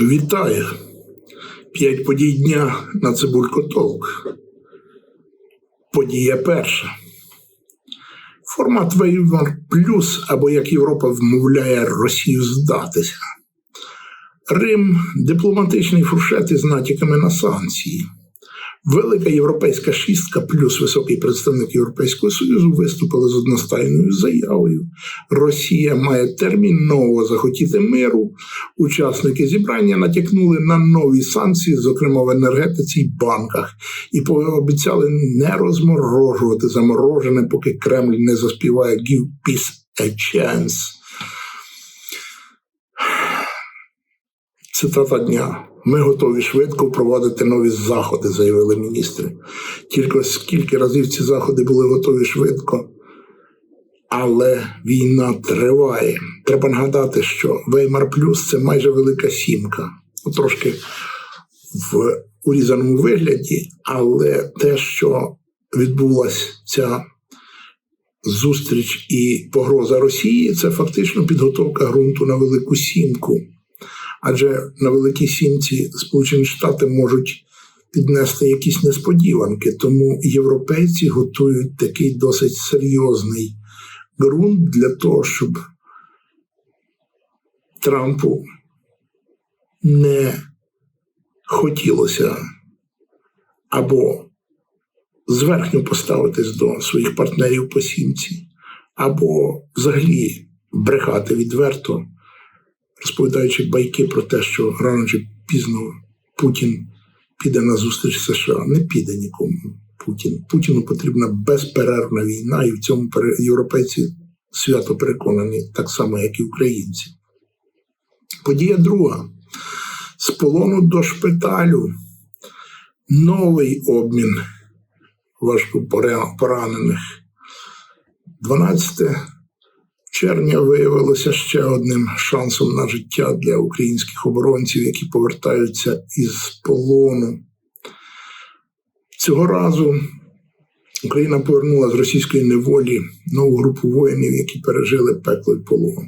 Вітаю! П'ять подій дня на Цибулько Толк. Подія перша. Формат Веймар Плюс, або як Європа вмовляє Росію здатися. Рим дипломатичний фуршет із натяками на санкції. Велика європейська шістка плюс високий представник Європейського Союзу виступили з одностайною заявою. Росія має терміново захотіти миру. Учасники зібрання натякнули на нові санкції, зокрема в енергетиці й банках, і пообіцяли не розморожувати заморожене, поки Кремль не заспіває «Give peace a chance». Цитата дня. Ми готові швидко впровадити нові заходи, заявили міністри. Тільки скільки разів ці заходи були готові швидко, але війна триває. Треба нагадати, що Веймар Плюс це майже велика сімка. Ну, трошки в урізаному вигляді, але те, що відбулася ця зустріч і погроза Росії, це фактично підготовка ґрунту на велику сімку. Адже на Великій Сімці Сполучені Штати можуть піднести якісь несподіванки, тому європейці готують такий досить серйозний ґрунт для того, щоб Трампу не хотілося або зверхньо поставитись до своїх партнерів по сімці, або взагалі брехати відверто розповідаючи байки про те, що рано чи пізно Путін піде на зустріч США. Не піде нікому Путін. Путіну потрібна безперервна війна, і в цьому європейці свято переконані, так само, як і українці. Подія друга. З полону до шпиталю новий обмін важко поранених. 12 червня виявилося ще одним шансом на життя для українських оборонців, які повертаються із полону. Цього разу Україна повернула з російської неволі нову групу воїнів, які пережили пекло й полон.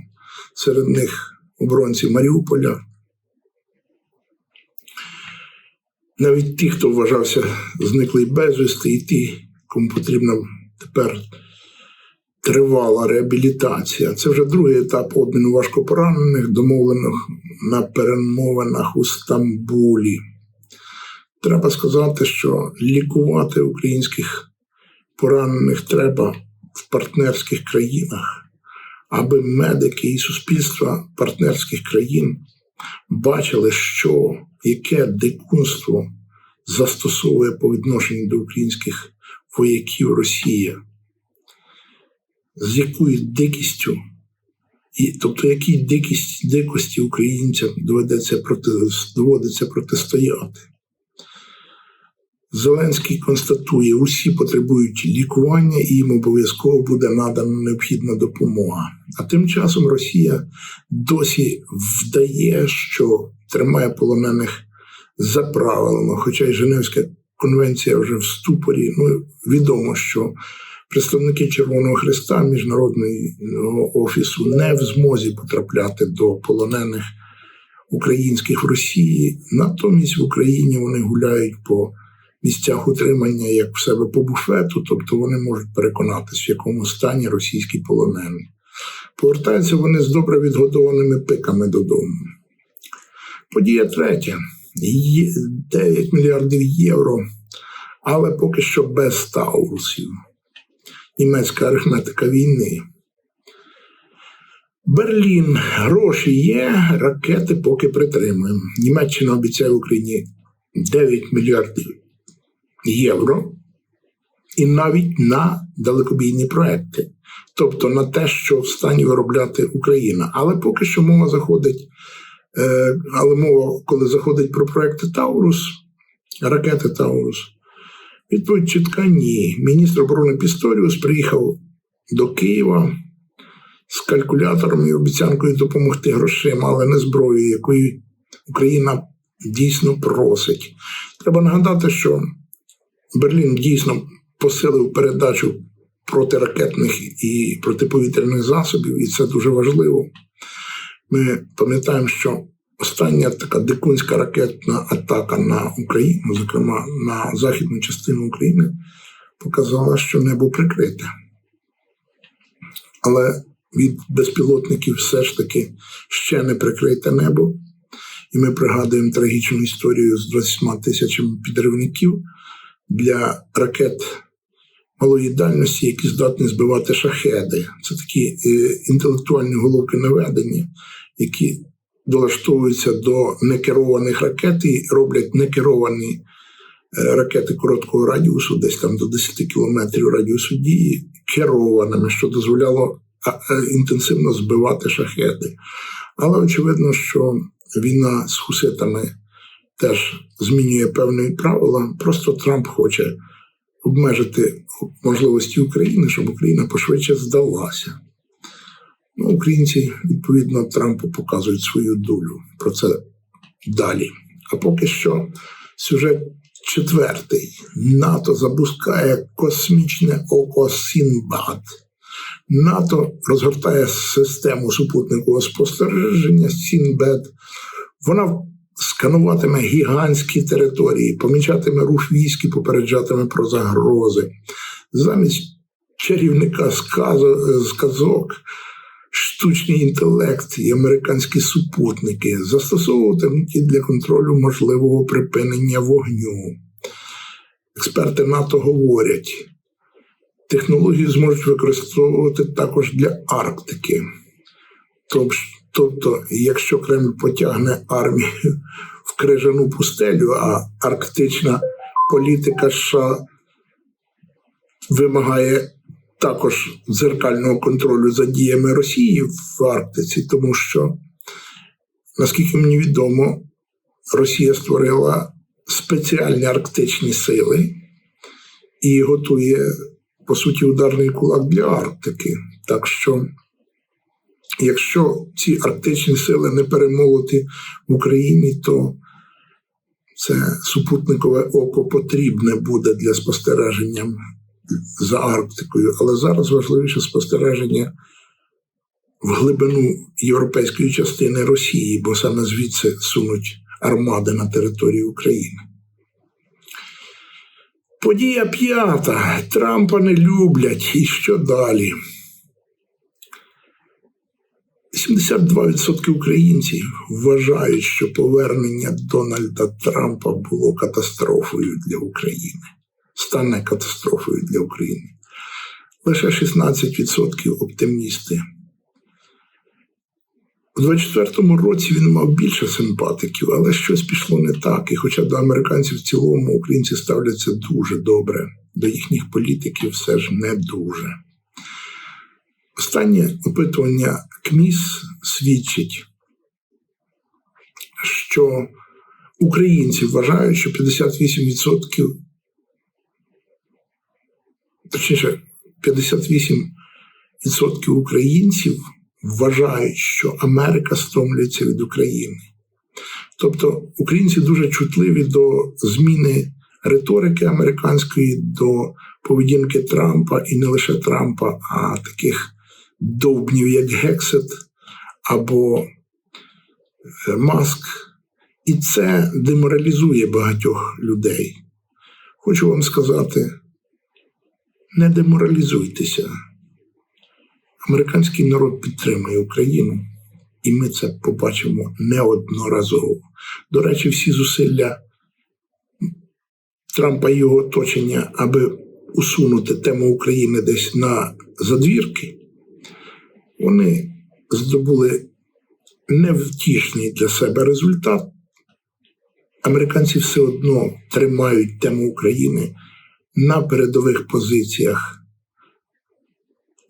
Серед них оборонці Маріуполя. Навіть ті, хто вважався зниклий безвісти, і ті, кому потрібно тепер тривала реабілітація. Це вже другий етап обміну важкопоранених, домовлених на перемовинах у Стамбулі. Треба сказати, що лікувати українських поранених треба в партнерських країнах, аби медики і суспільства партнерських країн бачили, що яке дикунство застосовує по відношенню до українських вояків Росія з якою дикістю, і, тобто якій дикість, дикості українцям доведеться проти, доводиться протистояти. Зеленський констатує, усі потребують лікування і їм обов'язково буде надана необхідна допомога. А тим часом Росія досі вдає, що тримає полонених за правилами, хоча й Женевська конвенція вже в ступорі. Ну відомо, що представники Червоного Христа Міжнародного офісу не в змозі потрапляти до полонених українських в Росії. Натомість в Україні вони гуляють по місцях утримання як в себе по буфету, тобто вони можуть переконатися, в якому стані російські полонені. Повертаються вони з добре відгодованими пиками додому. Подія третя: 9 мільярдів євро, але поки що без таурусів німецька арифметика війни. Берлін, гроші є, ракети поки притримуємо. Німеччина обіцяє Україні 9 мільярдів євро і навіть на далекобійні проекти, тобто на те, що в стані виробляти Україна. Але поки що мова заходить, е, але мова, коли заходить про проекти Таурус, ракети Таурус, Відповідь чітка ні. Міністр оборони Пісторіус приїхав до Києва з калькулятором і обіцянкою допомогти грошима, але не зброєю, якої Україна дійсно просить. Треба нагадати, що Берлін дійсно посилив передачу протиракетних і протиповітряних засобів, і це дуже важливо. Ми пам'ятаємо, що остання така дикунська ракетна атака на Україну, зокрема на західну частину України, показала, що небо прикрите. Але від безпілотників все ж таки ще не прикрите небо. І ми пригадуємо трагічну історію з 20 тисячами підривників для ракет малої дальності, які здатні збивати шахеди. Це такі е, інтелектуальні головки наведення, які долаштовуються до некерованих ракет і роблять некеровані е, ракети короткого радіусу, десь там до 10 кілометрів радіусу дії, керованими, що дозволяло е, інтенсивно збивати шахеди. Але очевидно, що війна з хуситами теж змінює певні правила. Просто Трамп хоче обмежити можливості України, щоб Україна пошвидше здалася. Ну, Українці, відповідно, Трампу показують свою долю. Про це далі. А поки що сюжет четвертий. НАТО запускає космічне око Сінбад. НАТО розгортає систему супутникового спостереження Сінбед. Вона скануватиме гігантські території, помічатиме рух військ і попереджатиме про загрози. Замість чарівника сказок, штучний інтелект і американські супутники застосовуватимуть для контролю можливого припинення вогню. Експерти НАТО говорять, технології зможуть використовувати також для Арктики. Тобто, якщо Кремль потягне армію в крижану пустелю, а арктична політика США вимагає також дзеркального контролю за діями Росії в Арктиці, тому що, наскільки мені відомо, Росія створила спеціальні арктичні сили і готує, по суті, ударний кулак для Арктики. Так що Якщо ці арктичні сили не перемолоті в Україні, то це супутникове око потрібне буде для спостереження за Арктикою. Але зараз важливіше спостереження в глибину європейської частини Росії, бо саме звідси сунуть армади на територію України. Подія п'ята. Трампа не люблять. І що далі? 72% українців вважають, що повернення Дональда Трампа було катастрофою для України, стане катастрофою для України. Лише 16% оптимісти. У 24-му році він мав більше симпатиків, але щось пішло не так. І хоча до американців в цілому українці ставляться дуже добре, до їхніх політиків все ж не дуже. Останнє опитування КМІС свідчить, що українці вважають, що 58%, точніше, 58% українців вважають, що Америка стомлюється від України. Тобто українці дуже чутливі до зміни риторики американської, до поведінки Трампа і не лише Трампа, а таких довбнів, як Гексет або е, Маск, і це деморалізує багатьох людей. Хочу вам сказати: не деморалізуйтеся. Американський народ підтримує Україну, і ми це побачимо неодноразово. До речі, всі зусилля Трампа і його оточення, аби усунути тему України десь на задвірки, вони здобули невтішний для себе результат. Американці все одно тримають тему України на передових позиціях.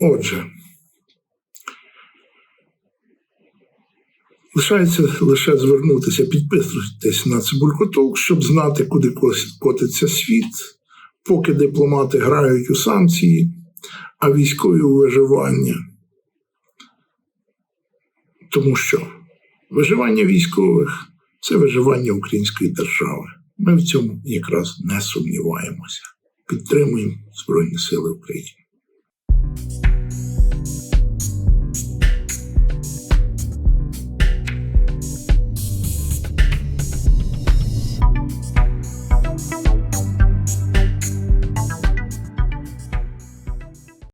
Отже, лишається лише звернутися, підписуйтесь на Цибулько Толк, щоб знати, куди котиться світ, поки дипломати грають у санкції, а військові у виживання тому що виживання військових це виживання української держави. Ми в цьому якраз не сумніваємося. Підтримуємо Збройні Сили України.